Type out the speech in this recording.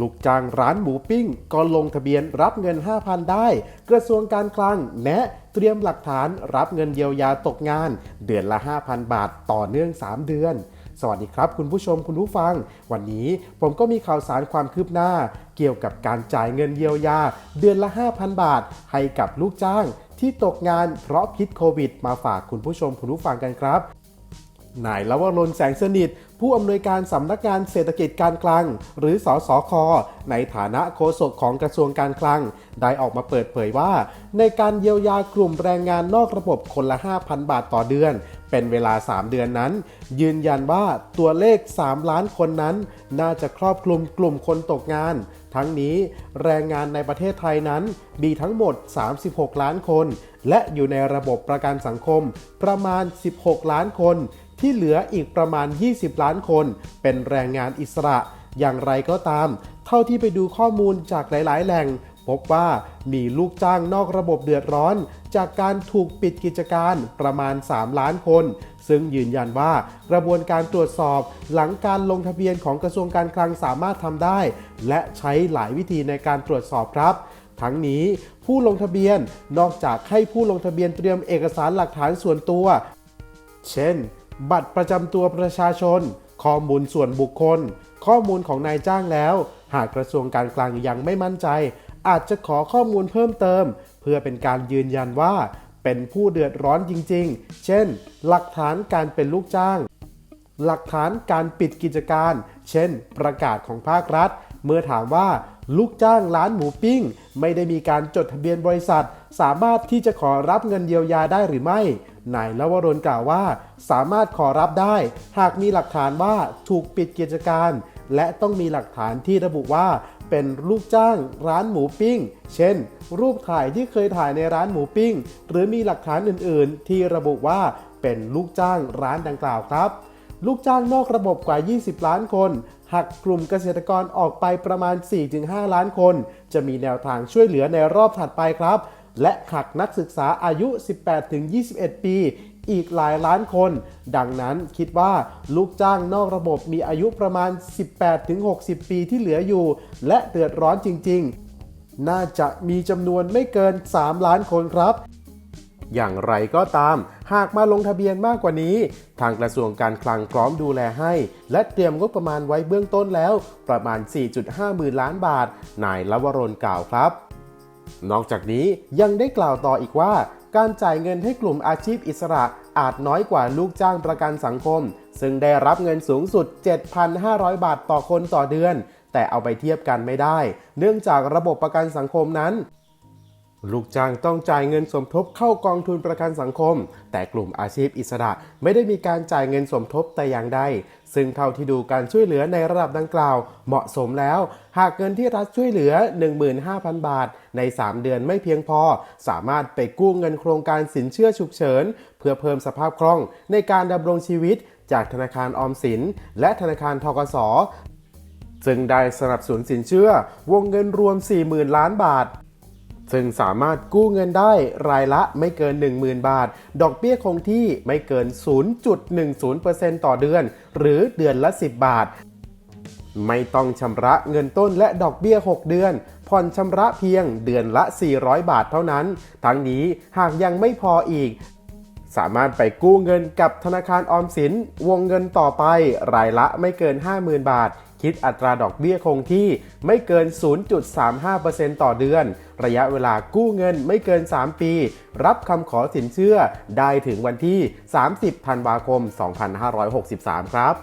ลูกจ้างร้านหมูปิ้ง ก็ลงทะเบียนรับเงิน 5,000 ได้ กระทรวงการคลังแนะเตรียมหลักฐานรับเงินเยียวยาตกงาน เดือนละ 5,000 บาทต่อเนื่อง 3 เดือน สวัสดีครับ คุณผู้ชมคุณผู้ฟัง วันนี้ผมก็มีข่าวสารความคืบหน้า เกี่ยวกับการจ่ายเงินเยียวยา เดือนละ 5,000 บาท ให้กับลูกจ้างที่ตกงานเพราะพิษโควิด มาฝากคุณผู้ชมคุณผู้ฟังกันครับ นายลวรนแสงสนิท ผู้อำนวยการสำนักงานเศรษฐกิจการคลังหรือสอสอคในฐานะโฆษกของกระทรวงการคลัง ได้ออกมาเปิดเผยว่า ในการเยียวยากลุ่มแรงงานนอกระบบคนละ 5,000 บาทต่อเดือน เป็นเวลา 3 เดือนนั้น ยืนยันว่าตัวเลข 3 ล้านคนนั้น น่าจะครอบคลุมกลุ่มคนตกงาน ทั้งนี้แรงงานในประเทศไทยนั้นมีทั้งหมด 36 ล้านคน และอยู่ในระบบประกันสังคมประมาณ 16 ล้านคน ที่เหลืออีกประมาณ 20 ล้านคน เป็นแรงงานอิสระ อย่างไรก็ตาม เท่าที่ไปดูข้อมูลจากหลาย ๆ แหล่ง พบว่ามีลูกจ้างนอกระบบเดือดร้อน จากการถูกปิดกิจการประมาณ 3 ล้านคน ซึ่งยืนยันว่ากระบวนการตรวจสอบหลังการลงทะเบียนของกระทรวงการคลังสามารถทำได้ และใช้หลายวิธีในการตรวจสอบครับทั้งนี้ผู้ลงทะเบียนนอกจากให้ผู้ลงทะเบียนเตรียมเอกสารหลักฐานส่วนตัว เช่น บัตรประจำตัวประชาชน ข้อมูลส่วนบุคคล ข้อมูลของนายจ้างแล้ว หากกระทรวงการคลังยังไม่มั่นใจ อาจจะขอข้อมูลเพิ่มเติม เพื่อเป็นการยืนยันว่า เป็นผู้เดือดร้อนจริง ๆ เช่น หลักฐานการเป็นลูกจ้าง หลักฐานการปิดกิจการ เช่น ประกาศของภาครัฐ เมื่อถามว่าลูกจ้างร้านหมูปิ้ง ไม่ได้มีการจดทะเบียนบริษัท สามารถที่จะขอรับเงินเยียวยาได้หรือไม่ นายลวรนกล่าวว่า สามารถขอรับได้ หากมีหลักฐานว่าถูกปิดกิจการ และต้องมีหลักฐานที่ระบุว่าเป็นลูกจ้างร้านหมูปิ้ง เช่น รูปถ่ายที่เคยถ่ายในร้านหมูปิ้ง หรือมีหลักฐานอื่น ๆ ที่ระบุว่าเป็นลูกจ้างร้านดังกล่าวครับ ลูกจ้างนอกระบบกว่า 20 ล้านคนหักกลุ่มเกษตรกรออกไปประมาณ 4-5 ล้านคน จะมีแนวทางช่วยเหลือในรอบถัดไปครับ และหักนักศึกษาอายุ 18-21 ปี อีกหลายล้านคน ดังนั้นคิดว่าลูกจ้างนอกระบบมีอายุประมาณ 18-60 ปีที่เหลืออยู่ และเดือดร้อนจริง ๆ น่าจะมีจำนวนไม่เกิน 3 ล้านคนครับอย่างไรก็ตาม หากมาลงทะเบียนมากกว่านี้ ทางกระทรวงการคลังพร้อมดูแลให้ และเตรียมงบประมาณไว้เบื้องต้นแล้ว ประมาณ 4.5 หมื่นล้านบาท นายลวรนกล่าวครับ นอกจากนี้ยังได้กล่าวต่ออีกว่า การจ่ายเงินให้กลุ่มอาชีพอิสระอาจน้อยกว่าลูกจ้างประกันสังคม ซึ่งได้รับเงินสูงสุด 7,500 บาทต่อคนต่อเดือน แต่เอาไปเทียบกันไม่ได้ เนื่องจากระบบประกันสังคมนั้น ลูกจ้างต้องจ่ายเงินสมทบเข้ากองทุนประกันสังคม แต่กลุ่มอาชีพอิสระไม่ได้มีการจ่ายเงินสมทบแต่อย่างใด ซึ่งเท่าที่ดูการช่วยเหลือในระดับดังกล่าว เหมาะสมแล้ว หากเงินที่รัฐช่วยเหลือ 15,000 บาท ใน 3 เดือนไม่เพียงพอ สามารถไปกู้เงินโครงการสินเชื่อฉุกเฉิน เพื่อเพิ่มสภาพคล่องในการดำรงชีวิต จากธนาคารออมสิน และธนาคารทกสซึ่งได้สนับสนุนสินเชื่อ วงเงินรวม 40,000 ล้านบาท ซึ่งสามารถกู้เงินได้รายละไม่เกิน 10,000 บาท ดอกเบี้ยคงที่ไม่เกิน 0.10%ต่อเดือน หรือเดือนละ 10 บาท ไม่ต้องชำระเงินต้นและดอกเบี้ย 6 เดือนผ่อนชำระเพียงเดือนละ 400 บาทเท่านั้น ทั้งนี้หากยังไม่พออีก สามารถไปกู้เงินกับธนาคารออมสิน วงเงินต่อไปรายละไม่เกิน 50,000 บาท คิดอัตราดอกเบี้ยคงที่ไม่เกิน 0.35%ต่อเดือน ระยะเวลากู้เงินไม่เกิน 3 ปี รับคำขอสินเชื่อได้ถึงวันที่ 30 ธันวาคม 2563 ครับ